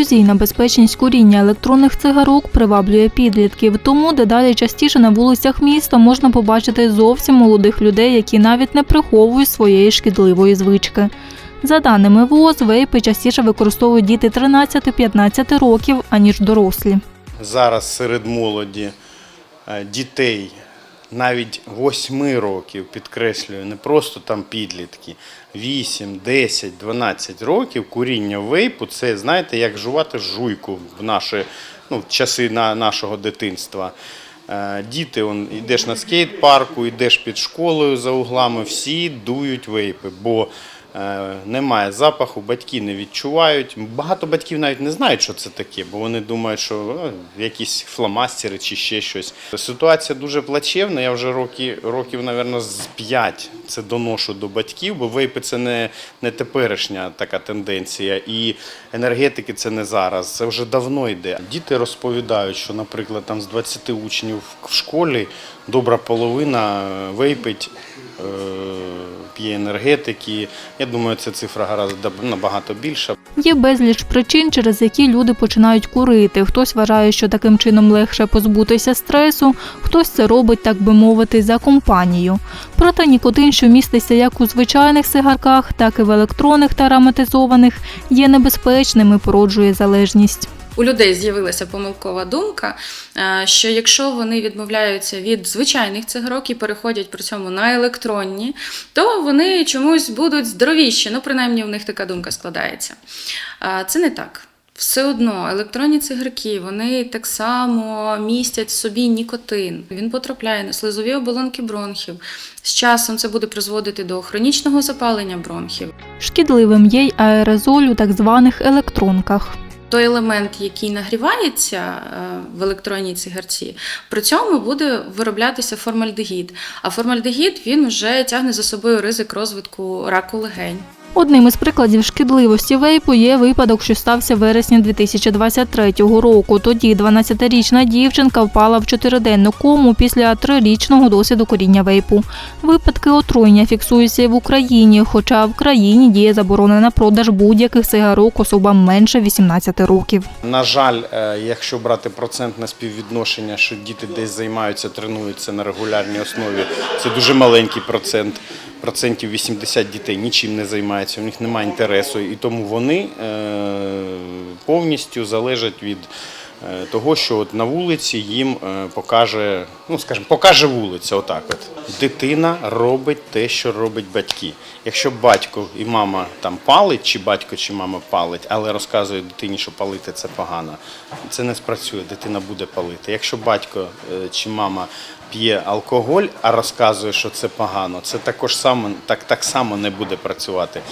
Ілюзійна безпечність куріння електронних цигарок приваблює підлітків, тому дедалі частіше на вулицях міста можна побачити зовсім молодих людей, які навіть не приховують своєї шкідливої звички. За даними ВОЗ, вейпи частіше використовують діти 13-15 років, аніж дорослі. зараз серед молоді е, дітей навіть 8 років, підкреслюю, не просто там підлітки, 8, 10, 12 років куріння вейпу це, знаєте, як жувати жуйку в наші ну, в часи на, нашого дитинства. Е, Діти, он, йдеш на скейт-парку, йдеш під школою за углами, всі дують вейпи, бо немає запаху, батьки не відчувають. Багато батьків навіть не знають, що це таке, бо вони думають, що е, якісь фломастери чи ще щось. Ситуація дуже плачевна. Я вже роки, років, мабуть, з 5 це доношу до батьків, бо вейпи це не, не теперішня така тенденція. І енергетики це не зараз. Це вже давно йде. Діти розповідають, що, наприклад, там з 20 учнів в школі добра половина е, вейпить. е, П'є енергетики. Я думаю, ця цифра гораздо набагато більша. Є безліч причин, через які люди починають курити. Хтось вважає, що таким чином легше позбутися стресу, хтось це робить, так би мовити, за компанію. Проте нікотин, що міститься як у звичайних сигарках, так і в електронних та ароматизованих, є небезпечним і породжує залежність. У людей з'явилася помилкова думка, е, що якщо вони відмовляються від звичайних цигарок і переходять при цьому на електронні, то вони чомусь будуть здоровіші. Ну, принаймні, в них така думка складається. Це не так. Все одно електронні цигарки вони так само містять в собі нікотин. Він потрапляє на слизові оболонки бронхів. З часом це буде призводити до хронічного запалення бронхів. Шкідливим є й аерозоль у так званих електронках. Той елемент, який нагрівається е, в електронній цигарці, при цьому буде вироблятися формальдегід. А формальдегід він вже тягне за собою ризик розвитку раку легень. Одним із прикладів шкідливості вейпу є випадок, що стався в вересні 2023 року. Тоді 12-річна дівчинка впала в чотириденну кому після трирічного досвіду коріння вейпу. Випадки отруєння фіксуються і в Україні, хоча в країні діє заборона на продаж будь-яких цигарок особам менше 18 років. На жаль, е, якщо брати процентне співвідношення, що діти десь займаються, тренуються на регулярній основі, це дуже маленький процент. Процентів 80 дітей нічим не займаються, у них немає інтересу, і тому вони е, повністю залежать від того, що от на вулиці їм е, покаже, ну скажімо, покаже вулиця. Отак, от дитина робить те, що робить батьки. Якщо батько і мама там палить, чи батько чи мама палить, але розказує дитині, що палити це погано, це не спрацює, дитина буде палити. Якщо батько е, чи мама п'є алкоголь, а розказує, що це погано, це також само так, так само не буде працювати.